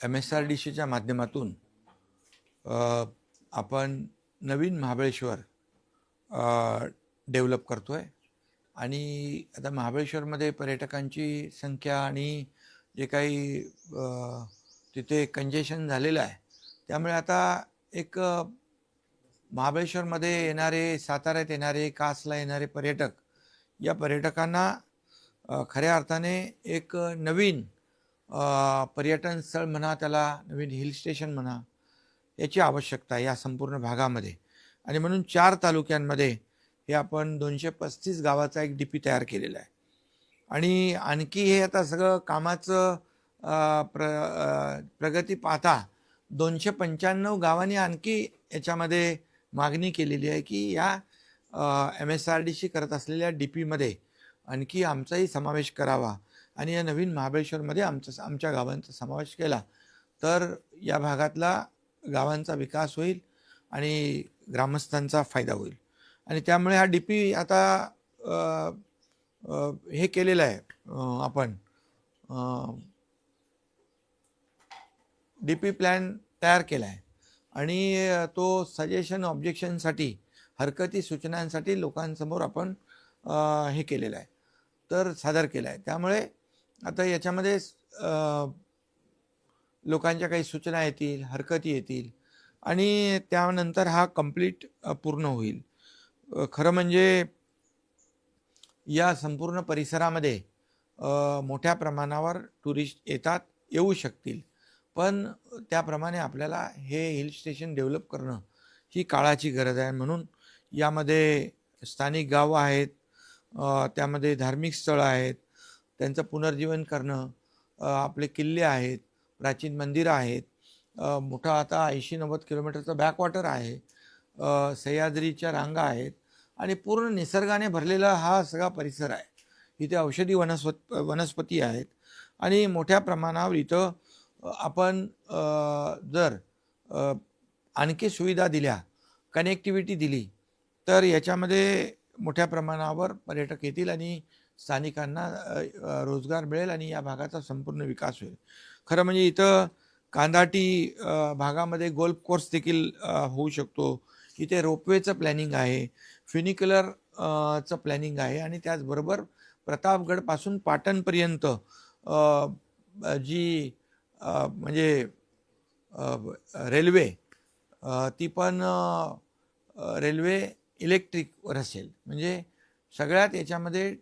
M S R D सीच्या माध्यमातून आपण नवीन महाबळेश्वर डेव्हलप करतो आहे आणि आता महाबळेश्वरमध्ये पर्यटकांची संख्या आणि जे काही तिथे कंजेशन झालेलं आहे त्यामुळे आता एक महाबळेश्वरमध्ये येणारे साताऱ्यात येणारे कासला येणारे पर्यटक या पर्यटकांना खऱ्या अर्थाने एक नवीन पर्यटन स्थळ म्हणा त्याला नवीन हिल स्टेशन म्हणा याची आवश्यकता आहे या संपूर्ण भागामध्ये. आणि म्हणून चार तालुक्यांमध्ये हे आपण दोनशे पस्तीस गावाचा एक डी पी तयार केलेला आहे. आणि आणखी हे आता सगळं कामाचं प्र प्रगती पाहता दोनशे पंच्याण्णव गावांनी आणखी याच्यामध्ये मागणी केलेली आहे की या M S R D C करत असलेल्या डी पीमध्ये आणखी आमचाही समावेश करावा. आणि या नवीन महाबळेश्वरमध्ये आमचा आमच्या गावांचा समावेश केला. तर या भागातला गावांचा विकास होईल आणि ग्रामस्थांचा फायदा होईल. आणि त्यामुळे हा डी पी आता आ, आ, हे केलेलं आहे आपण डी पी प्लॅन तयार केला आहे. आणि तो सजेशन ऑब्जेक्शनसाठी हरकती सूचनांसाठी लोकांसमोर आपण हे केलेलं आहे. तर सादर केलं आहे. त्यामुळे आता याच्यामध्ये लोकांच्या काही सूचना येतील हरकती येतील आणि त्यानंतर हा कंप्लीट पूर्ण होईल. खरं म्हणजे या संपूर्ण परिसरामध्ये मोठ्या प्रमाणावर टुरिस्ट येतात येऊ शकतील. पण त्याप्रमाणे आपल्याला हे हिल स्टेशन डेव्हलप करणं ही काळाची गरज आहे म्हणून यामध्ये स्थानिक गावं आहेत त्यामध्ये धार्मिक स्थळं आहेत त्यांचं पुनर्जीवन करणं आपले किल्ले आहेत प्राचीन मंदिरं आहेत मोठा आता ऐंशी नव्वद किलोमीटरचं बॅकवॉटर आहे सह्याद्रीच्या रांगा आहेत आणि पूर्ण निसर्गाने भरलेला हा सगळा परिसर आहे. इथे औषधी वनस्पत वनस्पती आहेत आणि मोठ्या प्रमाणावर इथं आपण जर आणखी सुविधा दिल्या कनेक्टिव्हिटी दिली तर याच्यामध्ये मोठ्या प्रमाणावर पर्यटक येतील आणि स्थानिकांना रोजगार मिळेल आणि या भागाचा संपूर्ण विकास होईल. खरं म्हणजे इथं कांदाटी भागामध्ये गोल्फ कोर्स देखील होऊ शकतो. इथे रोपवेचं प्लॅनिंग आहे फ्युनिक्युलर चं प्लॅनिंग आहे आणि त्याचबरोबर प्रतापगडपासून पाटणपर्यंत जी म्हणजे रेल्वे ती पण रेल्वे इलेक्ट्रिकवर असेल. म्हणजे सगळ्यात याच्यामध्ये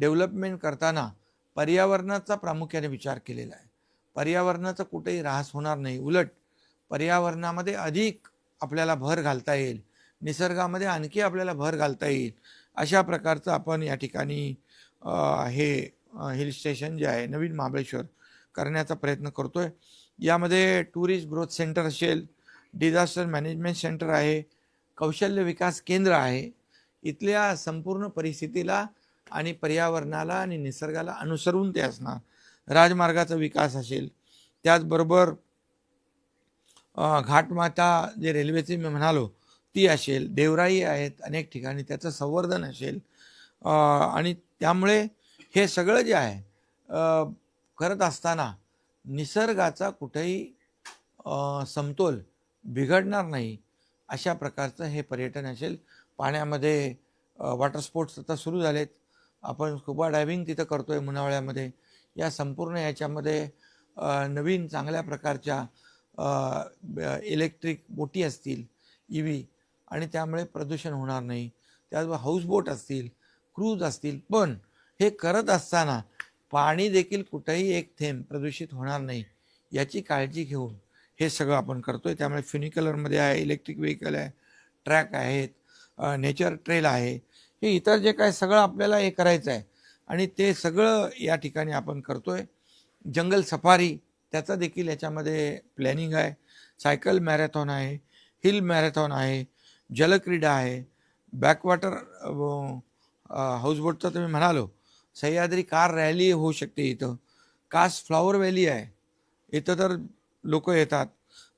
डेव्हलपमेंट करताना पर्यावरणाचा प्रामुख्याने विचार केलेला आहे. पर्यावरणाचा कुठेही ऱ्हास होणार नाही. उलट पर्यावरणामध्ये अधिक आपल्याला भर घालता येईल. निसर्गामध्ये आणखी आपल्याला भर घालता येईल. अशा प्रकारचं आपण या ठिकाणी हे हिल स्टेशन जे आहे नवीन महाबळेश्वर करण्याचा प्रयत्न करतो आहे यामध्ये टुरिस्ट ग्रोथ सेंटर असेल डिझास्टर मॅनेजमेंट सेंटर आहे कौशल्य विकास केंद्र आहे. इथल्या संपूर्ण परिस्थितीला आणि पर्यावरणाला आणि निसर्गाला अनुसरून ते असणार. राजमार्गाचा विकास असेल त्याचबरोबर घाटमाता जे रेल्वेचे मी म्हणालो ती असेल देवराई आहेत अनेक ठिकाणी त्याचं संवर्धन असेल. आणि त्यामुळे हे सगळं जे आहे करत असताना निसर्गाचा कुठेही समतोल बिघडणार नाही अशा प्रकारचं हे पर्यटन असेल. पाण्यामध्ये वॉटर स्पोर्ट्स आता सुरू झालेत. आपण स्कुबा डायव्हिंग तिथं करतो आहे मुनावळ्यामध्ये या संपूर्ण याच्यामध्ये नवीन चांगल्या प्रकारच्या इलेक्ट्रिक बोटी असतील ई व्ही आणि त्यामुळे प्रदूषण होणार नाही. त्याचबरोबर हाऊसबोट असतील क्रूज असतील पण हे करत असताना पाणी देखील कुठेही एक थेंब प्रदूषित होणार नाही याची काळजी घेऊन हे सगळं आपण करतो आहे त्यामुळे फ्युनिकलरमध्ये आहे इलेक्ट्रिक व्हेकल आहे ट्रॅक आहेत नेचर ट्रेल आहे हे इतर जे काय सगळं आपल्याला हे करायचं आहे. आणि ते सगळं या ठिकाणी आपण करतोय. जंगल सफारी त्याचा देखील याच्यामध्ये प्लॅनिंग आहे. सायकल मॅरेथॉन आहे हिल मॅरेथॉन आहे जलक्रीडा आहे. बॅकवॉटर हाऊसबोटचं तुम्ही म्हणालो सह्याद्री कार रॅली होऊ शकते इथं. कास फ्लॉवर व्हॅली आहे. इथं तर लोक येतात.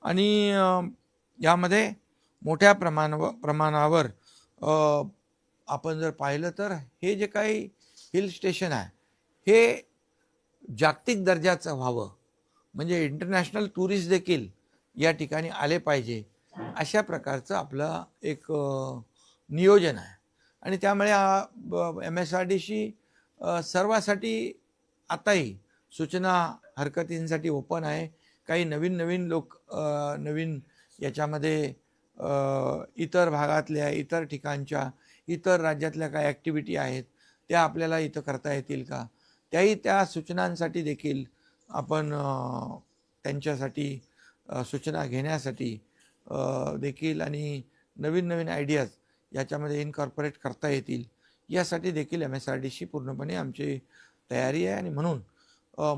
आणि यामध्ये मोठ्या प्रमाणावर प्रमाणावर आपण जर पाहिलं तर हे जे काही हिल स्टेशन आहे हे जागतिक दर्जाचं व्हावं. म्हणजे इंटरनॅशनल टुरिस्ट देखील या ठिकाणी आले पाहिजे. अशा प्रकारचं आपलं एक नियोजन आहे. आणि त्यामुळे M S R D C सर्वासाठी आताही सूचना हरकतींसाठी ओपन आहे. काही नवीन नवीन लोक नवीन याच्यामध्ये इतर भागातल्या इतर ठिकाणच्या इतर राज्यातल्या काय ॲक्टिव्हिटी आहेत त्या आपल्याला इथं करता येतील का? त्याही त्या सूचनांसाठी देखील आपण त्यांच्यासाठी सूचना घेण्यासाठी देखील आणि नवीन नवीन आयडियाज याच्यामध्ये इनकॉर्पोरेट करता येतील. यासाठी देखील M S R D C पूर्णपणे आमची तयारी आहे आणि म्हणून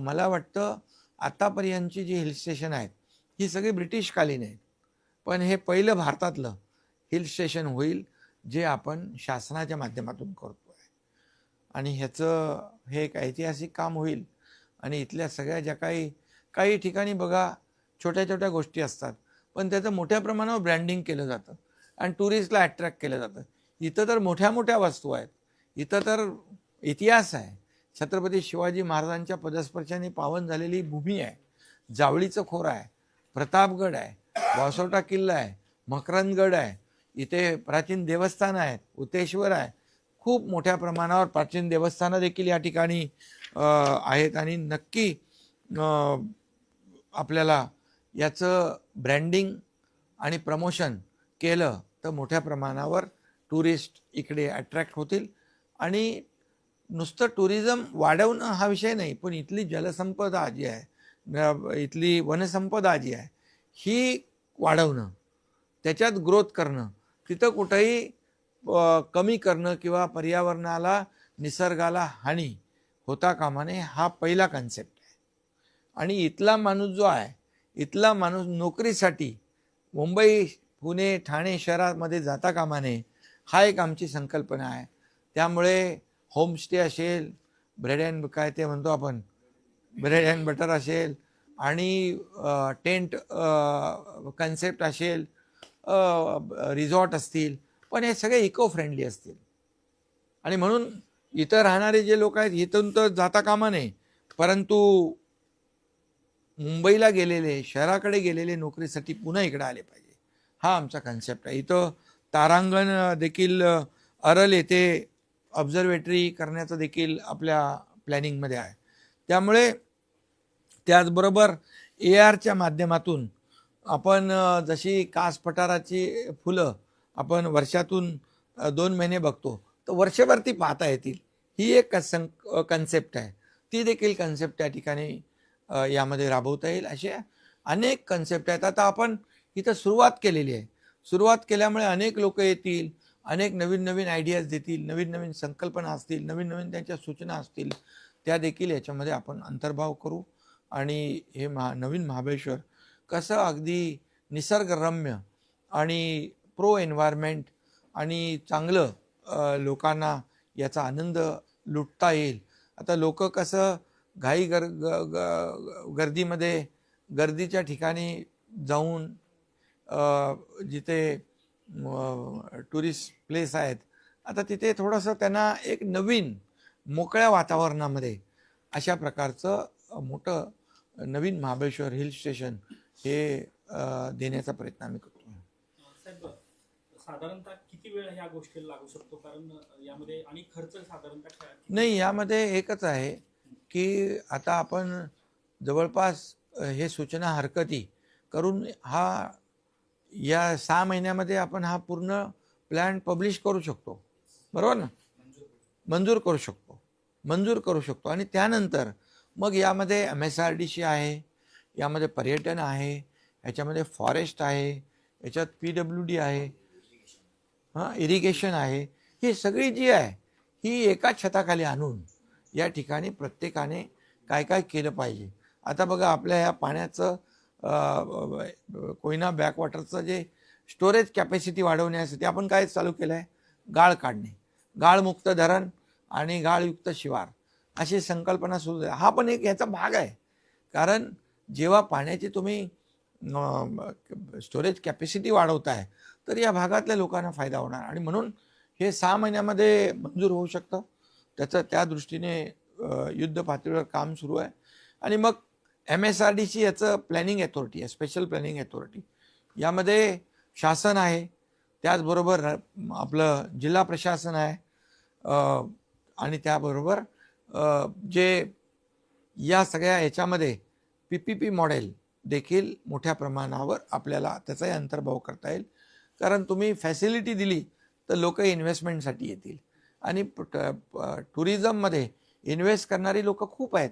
मला वाटतं आतापर्यंतची जी हिल स्टेशन आहेत ही सगळी ब्रिटिशकालीन आहेत. पण हे पहिलं भारतातलं हिल स्टेशन होईल जे आपण शासनाच्या माध्यमातून करतो आहे आणि ह्याचं हे एक ऐतिहासिक काम होईल. आणि इथल्या सगळ्या ज्या काही काही ठिकाणी बघा छोट्या छोट्या गोष्टी असतात. पण त्याचं मोठ्या प्रमाणावर ब्रँडिंग केलं जातं. आणि टुरिस्टला अट्रॅक्ट केलं जातं. इथं तर मोठ्या मोठ्या वस्तू आहेत. इथं तर इतिहास आहे. छत्रपती शिवाजी महाराजांच्या पदस्पर्शाने पावन झालेली भूमी आहे. जावळीचं खोर आहे. प्रतापगड आहे. वासोटा किल्ला आहे. मकरंदगड आहे. इथे प्राचीन देवस्थान आहेत उतेश्वर आहे. खूप मोठ्या प्रमाणावर प्राचीन देवस्थानं देखील या ठिकाणी आहेत आणि नक्की आपल्याला याचं ब्रँडिंग आणि प्रमोशन केलं तर मोठ्या प्रमाणावर टुरिस्ट इकडे अट्रॅक्ट होतील. आणि नुसतं टुरिझम वाढवणं हा विषय नाही पण इथली जलसंपदा जी आहे इथली वनसंपदा जी आहे ही वाढवणं त्याच्यात ग्रोथ करणं तिथं कुठंही कमी करणं किंवा पर्यावरणाला निसर्गाला हानी होता कामा नये हा पहिला कन्सेप्ट आहे. आणि इथला माणूस जो आहे इथला माणूस नोकरीसाठी मुंबई पुणे ठाणे शहरामध्ये जाता कामा नये हा एक आमची संकल्पना आहे. त्यामुळे होमस्टे असेल ब्रेड अँड काय ते म्हणतो आपण ब्रेड अँड बटर असेल आणि टेंट कन्सेप्ट असेल रिसॉर्ट असतील पण हे सगळे इको फ्रेंडली असतील. आणि म्हणून इथं राहणारे जे लोक आहेत इथून तर जाता कामा नये. परंतु मुंबईला गेलेले शहराकडे गेलेले नोकरीसाठी पुन्हा इकडे आले पाहिजे. हा आमचा कन्सेप्ट आहे. इथं तारांगण देखील अरल येथे ऑब्झर्वेटरी करण्याचं देखील आपल्या प्लॅनिंगमध्ये आहे. त्यामुळे त्याचबरोबर ए आरच्या माध्यमातून आपण जशी कास पठाराची फुलं आपण वर्षातून दोन महिने बघतो तर वर्षभर ती पाहता येतील. ही एक सं कन्सेप्ट आहे. ती देखील कन्सेप्ट त्या ठिकाणी यामध्ये राबवता येईल. असे अनेक कन्सेप्ट आहेत. आता आपण इथं सुरुवात केलेली आहे. सुरुवात केल्यामुळे अनेक लोक येतील अनेक नवीन नवीन आयडियाज देतील नवीन नवीन संकल्पना असतील नवीन नवीन त्यांच्या सूचना असतील त्या देखील याच्यामध्ये आपण अंतर्भाव करू. आणि हे महा नवीन महाबळेश्वर कसं अगदी निसर्गरम्य आणि प्रो एन्व्हायरमेंट आणि चांगलं लोकांना याचा आनंद लुटता येईल. आता लोक कसं घाई गर ग- ग- गर्दीमध्ये गर्दीच्या ठिकाणी जाऊन जिथे टुरिस्ट प्लेस आहेत आता तिथे थोडंसं त्यांना एक नवीन मोकळ्या वातावरणामध्ये अशा प्रकारचं मोठं नवीन महाबळेश्वर हिल स्टेशन हे देण्याचा प्रयत्न आम्ही करतो. साहेब साधारणतः किती वेळ ह्या गोष्टीला लागू शकतो? कारण यामध्ये आणि खर्च साधारणतः काय- किती- नाही यामध्ये एकच आहे की आता आपण जवळपास हे सूचना हरकती करून हा या सहा महिन्यामध्ये आपण हा पूर्ण प्लॅन पब्लिश करू शकतो. बरोबर ना? मंजूर करू शकतो. मंजूर करू शकतो. आणि त्यानंतर मग यामध्ये M S R D C आहे यामध्ये पर्यटन आहे याच्यामध्ये फॉरेस्ट आहे याच्यात पी डब्ल्यू डी आहे हां इरिगेशन आहे. ही सगळी जी आहे ही एका छताखाली आणून या ठिकाणी प्रत्येकाने काय काय केलं पाहिजे. आता बघा आपल्या ह्या पाण्याचं कोयना बॅकवॉटरचं जे स्टोरेज कॅपॅसिटी वाढवण्यासाठी आपण काय चालू केलं आहे गाळ काढणे. गाळमुक्त धरण आणि गाळयुक्त शिवार. अशी संकल्पना सुरू आहे हा पण एक याचा भाग आहे. कारण जेव्हा पाण्याची तुम्ही स्टोरेज कॅपॅसिटी वाढवताय तर या भागातल्या लोकांना फायदा होणार. आणि म्हणून हे सहा महिन्यामध्ये मंजूर होऊ शकतं. त्याचं त्या दृष्टीने युद्ध पातळीवर काम सुरू आहे. आणि मग M S R D C याचं प्लॅनिंग अथॉरिटी आहे स्पेशल प्लॅनिंग अथॉरिटी यामध्ये शासन आहे. त्याचबरोबर आपलं जिल्हा प्रशासन आहे. आणि त्याबरोबर जे या सगळ्या याच्यामध्ये पी पी पी मॉडेल देखील मोठ्या प्रमाणावर आपल्याला त्याचाही अंतर्भाव करता येईल. कारण तुम्ही फॅसिलिटी दिली तर लोक इन्व्हेस्टमेंटसाठी येतील. आणि टुरिझममध्ये इन्व्हेस्ट करणारी लोक खूप आहेत.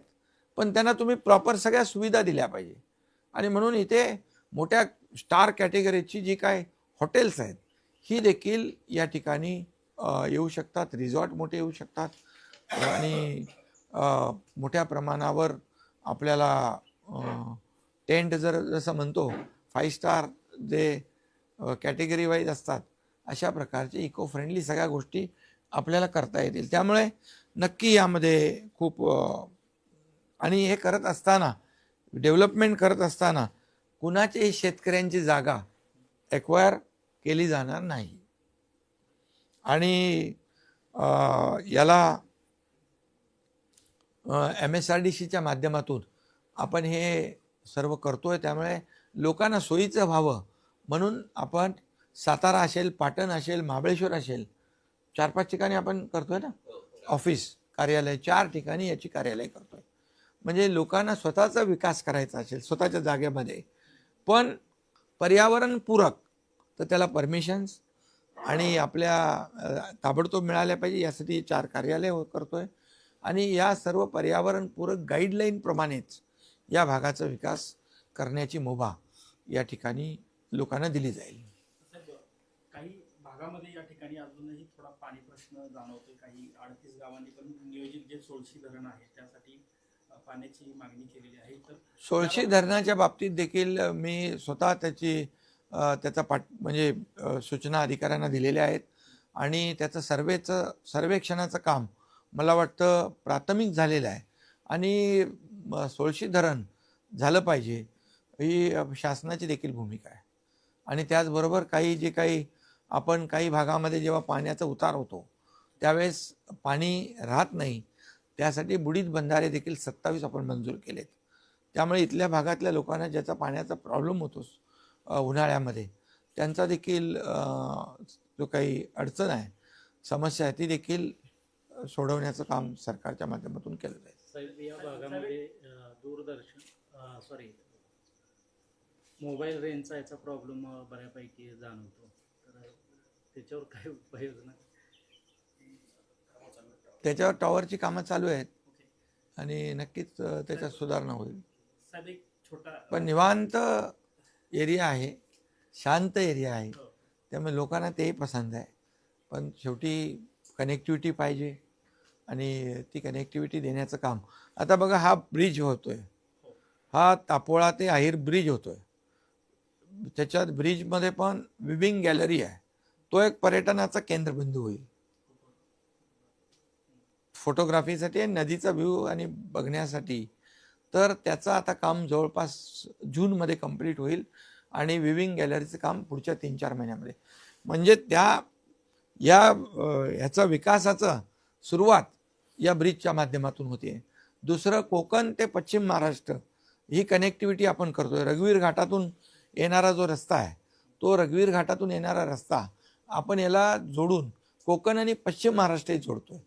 पण त्यांना तुम्ही प्रॉपर सगळ्या सुविधा दिल्या पाहिजे. आणि म्हणून इथे मोठ्या स्टार कॅटेगरीची जी काय हॉटेल्स आहेत ही देखील या ठिकाणी येऊ शकतात. रिझॉर्ट मोठे येऊ शकतात. आणि मोठ्या प्रमाणावर आपल्याला टेंट जर जसं म्हणतो फाईव्ह स्टार जे कॅटेगरी वाईज असतात अशा प्रकारचे इको फ्रेंडली सगळ्या गोष्टी आपल्याला करता येतील. त्यामुळे नक्की यामध्ये खूप आणि हे करत असताना डेव्हलपमेंट करत असताना कुणाच्याही शेतकऱ्यांची जागा एक्वायर केली जाणार नाही. आणि याला एम एस आर डी सीच्या माध्यमातून आपण हे सर्व करतोय त्यामुळे लोकांना सोयीचं व्हावं. म्हणून आपण सातारा असेल पाटण असेल महाबळेश्वर असेल चार पाच ठिकाणी आपण करतोय ना? ऑफिस कार्यालय चार ठिकाणी याची कार्यालय करतोय. म्हणजे लोकांना स्वतःचा विकास करायचा असेल स्वतःच्या जागेमध्ये. पण पर्यावरणपूरक तर त्याला परमिशन्स आणि आपल्या ताबडतोब मिळाल्या पाहिजे यासाठी चार कार्यालय हो- करतोय. आणि या सर्व पर्यावरणपूरक गाईडलाईनप्रमाणेच या भागाचा विकास करण्याची मुभा या ठिकाणी लोकांना दिली जाईल. काही भागामध्ये या ठिकाणी अजूनही थोडा पाणी प्रश्न जाणवतोय. काही अडतीस गावांनी पण नियोजित जे सोळशी धरण आहे त्यासाठी पाण्याची मागणी केलेली आहे. तर सोळशी धरणाच्या बाबतीत देखील मी स्वतः त्याची त्याचा पाठ म्हणजे सूचना अधिकाऱ्यांना दिलेल्या आहेत. आणि त्याचं सर्वेचं सर्वेक्षणाचं काम मला वाटतं प्राथमिक झालेलं आहे. आणि सोळशी धरण झालं पाहिजे ही शासनाची देखील भूमिका आहे. आणि त्याचबरोबर काही जे काही आपण काही भागामध्ये जेव्हा पाण्याचा उतार होतो त्यावेळेस पाणी राहत नाही त्यासाठी बुडीत बंधारे देखील सत्तावीस आपण मंजूर केलेत. त्यामुळे इथल्या भागातल्या लोकांना ज्याचा पाण्याचा प्रॉब्लेम होतो उन्हाळ्यामध्ये त्यांचा देखील जो काही अडचण आहे समस्या आहे ती देखील सोडवण्याचं काम सरकारच्या माध्यमातून केलं जाईल साहेब या भागामध्ये अ, दूरदर्शन सॉरी मोबाईल रेंजचा याचा प्रॉब्लेम बऱ्यापैकी जाणवतो. तर त्याच्यावर काय उपाययोजना त्याच्यावर टॉवरची कामं चालू आहेत. आणि नक्कीच त्याच्यात सुधारणा होईल. छोटा पण निवांत एरिया आहे शांत एरिया आहे. हो. त्यामुळे लोकांना तेही पसंत आहे. पण शेवटी कनेक्टिव्हिटी पाहिजे आणि ती कनेक्टिव्हिटी देण्याचं काम. आता बघा हा ब्रिज होतोय. हा तापोळा ते आहिर ब्रिज होतो आहे त्याच्यात ब्रिजमध्ये पण विविंग गॅलरी आहे. तो एक पर्यटनाचा केंद्रबिंदू होईल. फोटोग्राफीसाठी आणि नदीचा व्ह्यू आणि बघण्यासाठी. तर त्याचं आता काम जवळपास जूनमध्ये कंप्लीट होईल आणि विविंग गॅलरीचं काम पुढच्या तीन चार महिन्यामध्ये. म्हणजे त्या या ह्याचा विकासाचं सुरुवात या ब्रिजच्या माध्यमातून होते दुसरं कोकण ते पश्चिम महाराष्ट्र. ही कनेक्टिव्हिटी आपण करतोय. रघुवीर घाटातून येणारा जो रस्ता आहे तो रघुवीर घाटातून येणारा रस्ता आपण याला जोडून कोकण आणि पश्चिम महाराष्ट्रही जोडतोय.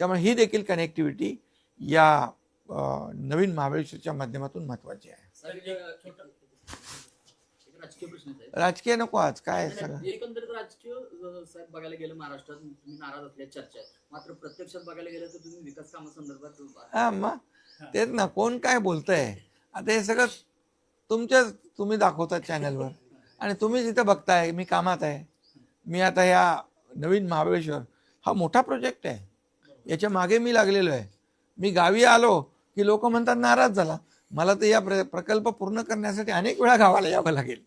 त्यामुळे ही देखील कनेक्टिव्हिटी या नवीन महाबळेश्वरच्या माध्यमातून महत्त्वाची आहे. राजकीय नको आज काय एकंदरीत राजकीय साहेब बघायला गेलं महाराष्ट्रात तुम्ही नाराज असल्याची चर्चा आहे मात्र प्रत्यक्षात बघायला गेलं तर तुम्ही विकास कामासंदर्भात हा मग तेच ना कोण काय बोलतंय? आता हे सगळं तुमच्या तुम्ही दाखवता चॅनलवर आणि तुम्ही जिथं बघताय मी कामात आहे. मी आता ह्या नवीन महाबळेश्वर हा मोठा प्रोजेक्ट आहे. याच्या मागे मी लागलेलो आहे. मी गावी आलो की लोक म्हणतात नाराज झाला. मला तर या प्र प्रकल्प पूर्ण करण्यासाठी अनेक वेळा गावाला यावं लागेल.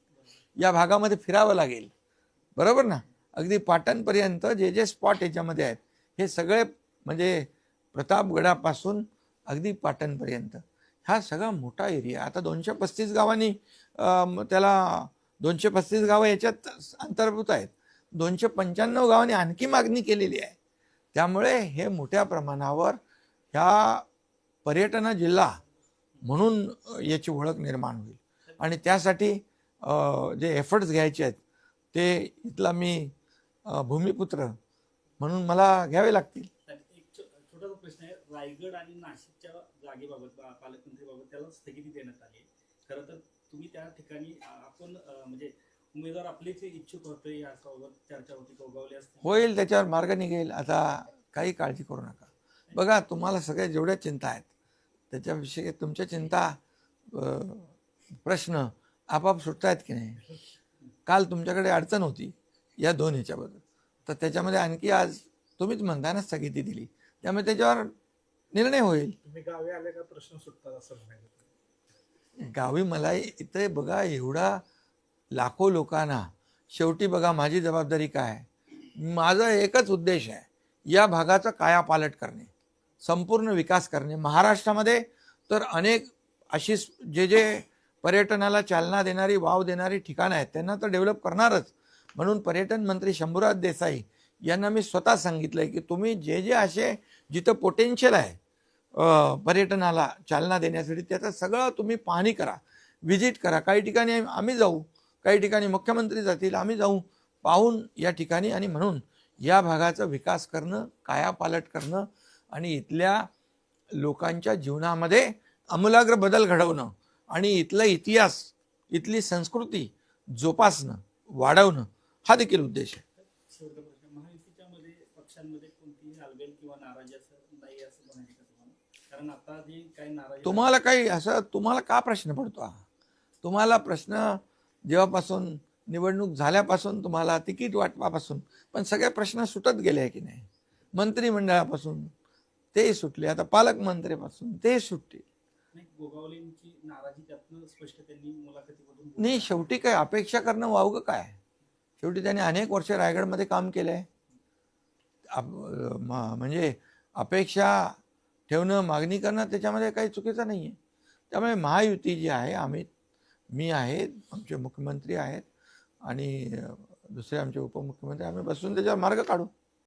या भागामध्ये फिरावं लागेल. बरोबर ना? अगदी पाटणपर्यंत जे जे स्पॉट याच्यामध्ये आहेत हे सगळे म्हणजे प्रतापगडापासून अगदी पाटणपर्यंत. हा सगळा मोठा एरिया. आता दोनशे पस्तीस गावांनी त्याला दोनशे पस्तीस गावं याच्यात अंतर्भूत आहेत. दोनशे पंच्याण्णव गावांनी आणखी मागणी केलेली आहे. त्यामुळे हे मोठ्या प्रमाणावर ह्या पर्यटन जिल्हा म्हणून याची ओळख निर्माण होईल. आणि त्यासाठी जे एफर्ट्स घ्यायचे आहेत ते इथला मी भूमिपुत्र म्हणून मला घ्यावे लागतील तर एक छो- छोटासा प्रश्न आहे रायगड आणि नाशिकच्या जागेबाबत पालकमंत्रीबाबत त्याला स्थगिती देण्यात आली आहे. खरं तर तुम्ही त्या ठिकाणी आपण म्हणजे उमेदवार आपलेच इच्छुक होते याबाबत चर्चा होती गोगावले असते होईल त्याच्यावर मार्ग निघेल. आता काही काळजी करू नका. बघा तुम्हाला सगळ्या जेवढ्या चिंता आहेत त्याच्याविषयी तुमच्या चिंता प्रश्न आपाप सुटत आहेत की नाही? काल तुमच्याकडे अडचण होती या दोन ह्याच्याबद्दल तर त्याच्यामध्ये आणखी आज तुम्हीच म्हणताय ना स्थगिती दिली. त्यामुळे त्याच्यावर निर्णय होईल. तुम्ही गावी आले का प्रश्न सुटतात असं म्हणायचं. गावी मला इथे बघा एवढा लाखो लोकांना. शेवटी बघा माझी जबाबदारी काय? माझा एकच उद्देश आहे या भागाचा कायापालट करणे संपूर्ण विकास करणे. महाराष्ट्रामध्ये तर अनेक अशी जे जे पर्यटनाला चालना देणारी वाव देणारी ठिकाणं आहेत त्यांना तर डेव्हलप करणारच. म्हणून पर्यटन मंत्री शंभूराज देसाई यांना मी स्वतः सांगितलं आहे की तुम्ही जे जे असे जिथं पोटेन्शियल आहे पर्यटनाला चालना देण्यासाठी त्याचं सगळं तुम्ही पाहणी करा. व्हिजिट करा. काही ठिकाणी आम्ही जाऊ. काही ठिकाणी मुख्यमंत्री जातील आम्ही जाऊ. पाहून या ठिकाणी आणि म्हणून या भागाचा विकास करणं कायापालट करणं आणि इथल्या लोकांच्या जीवनामध्ये आमूलाग्र बदल घडवणं आणि इथला इतिहास इथली संस्कृती जोपासणं वाढवणं हा देखील उद्देश आहे शेवटचा प्रश्न महायुतीच्या मध्ये पक्षांमध्ये कोणतीही हालबेल किंवा नाराजी असं नाही असं म्हणायचं का तुम्हाला कारण आता जी काही नाराजी तुम्हाला काही असं तुम्हाला का प्रश्न पडतो हा? तुम्हाला प्रश्न जेव्हापासून निवडणूक झाल्यापासून तुम्हाला तिकीट वाटपापासून पण सगळे प्रश्न सुटत गेले आहे की नाही? मंत्रिमंडळापासून ते सुटले आता पालकमंत्रीपासून ते सुटले. नाही गोगावलेंची नाराजी त्यातनं स्पष्ट त्यांनी मुलाखतीमधून बोलली. नाही शेवटी काय अपेक्षा करणं वावगं काय? शेवटी त्याने अनेक वर्ष रायगडमध्ये काम केलं आहे म्हणजे अपेक्षा ठेवणं मागणी करणं त्याच्यामध्ये काही चुकीचं नाही आहे त्यामुळे महायुती जी आहे आम्ही मी आहे आमचे मुख्यमंत्री आहेत आणि दुसरे आमचे उपमुख्यमंत्री आम्ही बसून त्याच्यावर मार्ग काढू.